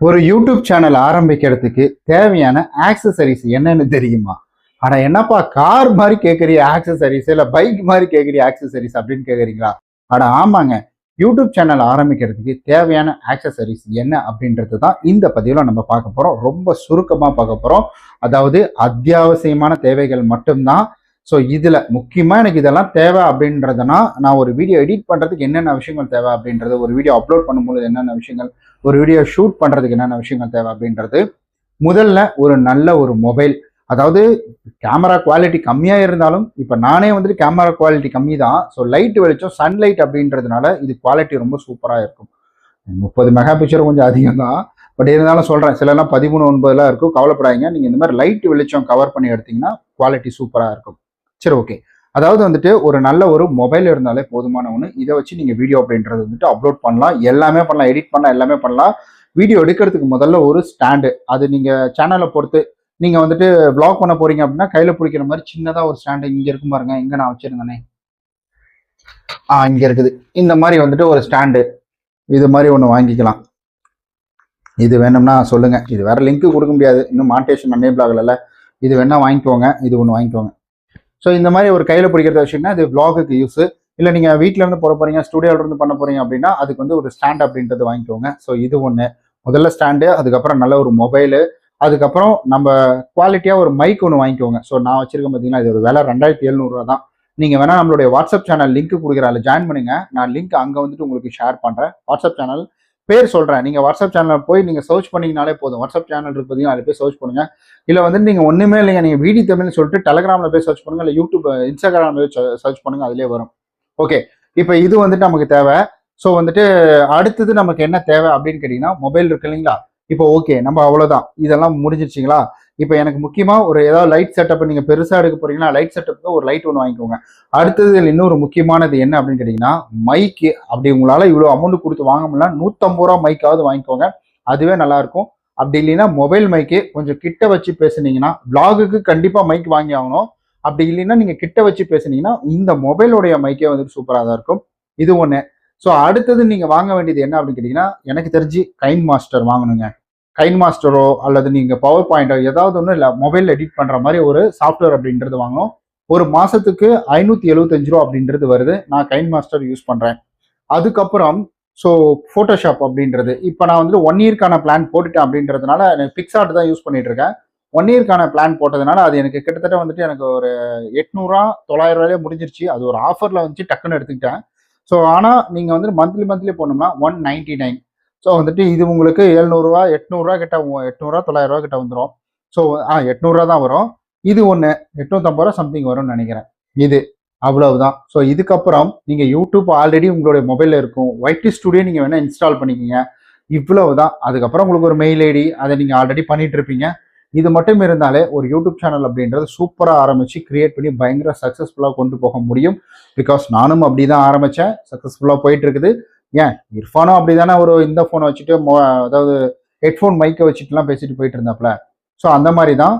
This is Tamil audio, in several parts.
ஒரு யூடியூப் சேனல் ஆரம்பிக்கிறதுக்கு தேவையான ஆக்சசரிஸ் என்னன்னு தெரியுமா? ஆனா என்னப்பா கார் மாதிரி கேட்குறிய ஆக்சசரிஸ் இல்ல பைக் மாதிரி கேட்குறிய ஆக்சசரிஸ் அப்படின்னு கேக்குறீங்களா? அட ஆமாங்க. யூடியூப் சேனல் ஆரம்பிக்கிறதுக்கு தேவையான ஆக்சசரிஸ் என்ன அப்படின்றது தான் இந்த பதிவில் நம்ம பார்க்க போறோம். ரொம்ப சுருக்கமாக பார்க்க போறோம். அதாவது அத்தியாவசியமான தேவைகள் மட்டும்தான் ஸோ இதில் முக்கியமாக எனக்கு இதெல்லாம் தேவை அப்படின்றதுனா நான் ஒரு வீடியோ எடிட் பண்ணுறதுக்கு என்னென்ன விஷயங்கள் தேவை அப்படின்றது ஒரு வீடியோ அப்லோட் பண்ணும்போது என்னென்ன விஷயங்கள் ஒரு வீடியோ ஷூட் பண்ணுறதுக்கு என்னென்ன விஷயங்கள் தேவை அப்படின்றது. முதல்ல ஒரு நல்ல ஒரு மொபைல் அதாவது கேமரா குவாலிட்டி கம்மியாக இருந்தாலும் இப்போ நானே வந்துட்டு கேமரா குவாலிட்டி கம்மி தான் ஸோ லைட் வெளிச்சம் சன்லைட் அப்படின்றதுனால இது குவாலிட்டி ரொம்ப சூப்பராக இருக்கும். முப்பது மெகா பிக்சர் கொஞ்சம் அதிகம் தான் பட் இருந்தாலும் சொல்கிறேன் சிலலாம் பதிமூணு ஒன்பதுலாம் இருக்கும். கவலைப்படாதீங்க. நீங்கள் இந்த மாதிரி லைட் வெளிச்சம் கவர் பண்ணி எடுத்தீங்கன்னா குவாலிட்டி சூப்பராக இருக்கும். சரி ஓகே அதாவது வந்துட்டு ஒரு நல்ல ஒரு மொபைல் இருந்தாலே போதுமான ஒன்று இதை வச்சு நீங்கள் வீடியோ அப்படின்றது வந்துட்டு அப்லோட் பண்ணலாம். எல்லாமே பண்ணலாம் எடிட் பண்ணலாம் எல்லாமே பண்ணலாம். வீடியோ எடுக்கிறதுக்கு முதல்ல ஒரு ஸ்டாண்டு அது நீங்கள் சேனலை பொறுத்து நீங்கள் வந்துட்டு ப்ளாக் பண்ண போகிறீங்க அப்படின்னா கையில் பிடிக்கிற மாதிரி சின்னதாக ஒரு ஸ்டாண்டு இங்கே இருக்கும் பாருங்க. இங்கே நான் வச்சிருந்தேனே. ஆ இங்கே இருக்குது. இந்த மாதிரி வந்துட்டு ஒரு ஸ்டாண்டு இது மாதிரி ஒன்று வாங்கிக்கலாம். இது வேணும்னா சொல்லுங்கள் இது வேறு லிங்க்கு கொடுக்க முடியாது. இன்னும் மாண்டேஷன் அனேபிள் ஆகலைல்ல. இது வேணால் வாங்கிக்கோங்க. இது ஒன்று வாங்கிக்கோங்க. ஸோ இந்த மாதிரி ஒரு கையில் பிடிக்கிறத வச்சிங்கன்னா இது விலாகுக்கு யூஸ் இல்லை நீங்கள் வீட்டிலேருந்து போட போறீங்க பண்ண போகிறீங்க அப்படின்னா அதுக்கு வந்து ஒரு ஸ்டாண்ட் அப்படின்றது வாங்கிக்கோங்க. ஸோ இது ஒன்று முதல்ல ஸ்டாண்டு அதுக்கப்புறம் நல்ல ஒரு மொபைலு அதுக்கப்புறம் நம்ம குவாலிட்டியாக ஒரு மைக் ஒன்று வாங்கிக்கோங்க. ஸோ நான் வச்சிருக்கேன் பார்த்தீங்கன்னா இது ஒரு விலை ரெண்டாயிரத்தி எழுநூறுவா தான். நீங்கள் வேணால் நம்மளுடைய வாட்ஸ்அப் சேனல் லிங்க் கொடுக்குற அதில் ஜாயின் பண்ணுங்கள் நான் லிங்க் அங்கே வந்துட்டு உங்களுக்கு ஷேர் பண்ணுறேன் வாட்ஸ்அப் சேனல் பேர் சொல்கிறேன் நீங்கள் வாட்ஸ்அப் சேனலில் போய் நீங்கள் சர்ச் பண்ணீங்கனாலே போதும். வாட்ஸ்அப் சேனல் இருக்கு பார்த்தீங்கன்னா அதில் போய் சர்ச் பண்ணுங்கள் இல்லை வந்து நீங்கள் ஒன்றுமே இல்லைங்க. நீங்கள் வீடி தமிழ்னு சொல்லிட்டு டெலகிராமில் போய் சர்ச் பண்ணுங்கள் இல்லை யூடியூப் இன்ஸ்டாகிராமில் போய் சர்ச் பண்ணுங்கள் அதிலே வரும். ஓகே இப்போ இது வந்துட்டு நமக்கு தேவை. ஸோ வந்துட்டு அடுத்தது நமக்கு என்ன தேவை அப்படின்னு கேட்டிங்கன்னா மொபைல் இருக்கு இல்லைங்களா? இப்போ ஓகே நம்ம அவ்வளோதான் இதெல்லாம் முடிஞ்சிருச்சிங்களா? இப்போ எனக்கு முக்கியமாக ஒரு ஏதாவது லைட் செட்டப் நீங்கள் பெருசாக எடுக்க போறீங்கன்னா லைட் செட்டப்புக்கு ஒரு லைட் ஒன்று வாங்கிக்கோங்க. அடுத்தது இதில் இன்னொரு முக்கியமானது என்ன அப்படின்னு கேட்டிங்கன்னா மைக்கு அப்படி உங்களால் இவ்வளோ அமௌண்ட் கொடுத்து வாங்க முடியல நூற்றம்பது ரூபா மைக்காவது வாங்கிக்கோங்க. அதுவே நல்லாயிருக்கும் அப்படி இல்லைன்னா மொபைல் மைக்கு கொஞ்சம் கிட்ட வச்சு பேசுனீங்கன்னா விலாகுக்கு கண்டிப்பாக மைக் வாங்கி ஆகணும். அப்படி இல்லைன்னா நீங்கள் கிட்ட வச்சு பேசுனீங்கன்னா இந்த மொபைலோடைய மைக்கே வந்துட்டு சூப்பராக தான் இருக்கும். இது ஒன்று ஸோ அடுத்தது நீங்கள் வாங்க வேண்டியது என்ன அப்படின்னு கேட்டிங்கன்னா எனக்கு தெரிஞ்சு கைன் மாஸ்டர் வாங்கணுங்க. கைன் மாஸ்டரோ அல்லது நீங்கள் பவர் பாயிண்டோ ஏதாவது ஒன்று இல்லை மொபைல் எடிட் பண்ணுற மாதிரி ஒரு சாஃப்ட்வேர் அப்படின்றது வாங்கணும். ஒரு மாதத்துக்கு ஐநூற்றி எழுபத்தஞ்சு ரூபா அப்படின்றது வருது. நான் கைன் மாஸ்டர் யூஸ் பண்ணுறேன் அதுக்கப்புறம் ஸோ ஃபோட்டோஷாப் அப்படின்றது. இப்போ நான் வந்து ஒன் இயர்க்கான பிளான் போட்டுட்டேன் அப்படின்றதுனால எனக்கு பிக்சார்ட் தான் யூஸ் பண்ணிட்டு இருக்கேன். ஒன் இயர்க்கான பிளான் போட்டதுனால அது எனக்கு கிட்டத்தட்ட வந்துட்டு எனக்கு ஒரு எட்நூறுவா தொள்ளாயிரம் ரூபாயிலே முடிஞ்சிருச்சு. அது ஒரு ஆஃபரில் வந்துச்சு டக்குன்னு எடுத்துக்கிட்டேன். ஸோ ஆனால் நீங்கள் வந்து மந்த்லி மந்த்லி போனோம்னா ஒன் நைன்டி நைன் ஸோ வந்துட்டு இது உங்களுக்கு எழுநூறுவா எட்நூறுரூவா கிட்ட எட்நூறுரூவா எட்நூறுவா தொள்ளாயிரம் கிட்ட வந்துடும் ஸோ ஆ எட்நூறுரூவா தான் வரும். இது ஒன்று எட்நூற்றம்பது ரூபா சம்திங் வரும்னு நினைக்கிறேன். இது அவ்வளவுதான். ஸோ இதுக்கப்புறம் நீங்கள் யூடியூப் ஆல்ரெடி உங்களுடைய மொபைலில் இருக்கும். ஒயிட் ஸ்டுடியோ நீங்கள் வேணால் இன்ஸ்டால் பண்ணிக்கோங்க. இவ்வளவு தான் அதுக்கப்புறம் உங்களுக்கு ஒரு மெயில் ஐடி அதை நீங்கள் ஆல்ரெடி பண்ணிட்டு இருப்பீங்க. இது மட்டும் இருந்தாலே ஒரு யூடியூப் சேனல் அப்படின்றது சூப்பராக ஆரம்பித்து கிரியேட் பண்ணி பயங்கர சக்ஸஸ்ஃபுல்லாக கொண்டு போக முடியும். பிகாஸ் நானும் அப்படி தான் ஆரம்பித்தேன் சக்ஸஸ்ஃபுல்லாக போயிட்டு இருக்குது. ஏன்? இர்ஃபானும் அப்படி தானே ஒரு இந்த ஃபோனை வச்சுட்டு அதாவது ஹெட்ஃபோன் மைக்கை வச்சுட்டுலாம் பேசிட்டு போயிட்டு இருந்தாப்ல. ஸோ அந்த மாதிரி தான்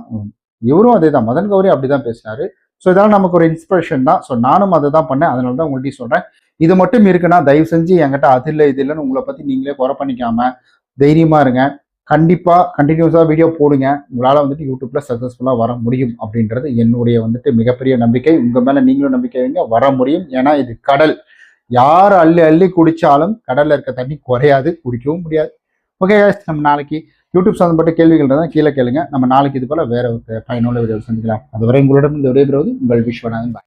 இவரும் அதே தான் மதன் கௌரி அப்படி தான் பேசினாரு ஸோ இதெல்லாம் நமக்கு ஒரு இன்ஸ்பிரேஷன் தான். ஸோ நானும் அதை தான் பண்ணேன். அதனால தான் உங்கள்கிட்ட சொல்கிறேன் இது மட்டும் இருக்குன்னா தயவு செஞ்சு என்கிட்ட அது இல்லை இது இல்லைன்னு உங்களை பற்றி நீங்களே குறை பண்ணிக்காம தைரியமாக இருங்க. கண்டிப்பாக கண்டினியூஸாக வீடியோ போடுங்க. உங்களால் வந்துட்டு யூடியூப்பில் சக்ஸஸ்ஃபுல்லாக வர முடியும் அப்படின்றது என்னுடைய வந்துட்டு மிகப்பெரிய நம்பிக்கை. உங்கள் மேலே நீங்களும் நம்பிக்கை வைங்க. வர முடியும். ஏன்னா இது கடல். யார் அள்ளி அள்ளி குடிச்சாலும் கடல்ல இருக்க தண்ணி குறையாது குடிக்கவும் முடியாது. ஓகே நம்ம நாளைக்கு யூடியூப் சம்மந்தப்பட்ட கேள்விகள் இருந்தால் கீழே கேளுங்க. நம்ம நாளைக்கு இது போல வேற ஒரு பயனுள்ள வீடியோ சந்திக்கலாம். அதுவரை உங்களிடம் இந்த விடைபெறுவது உங்கள் விஸ்வநாதன் பாய்.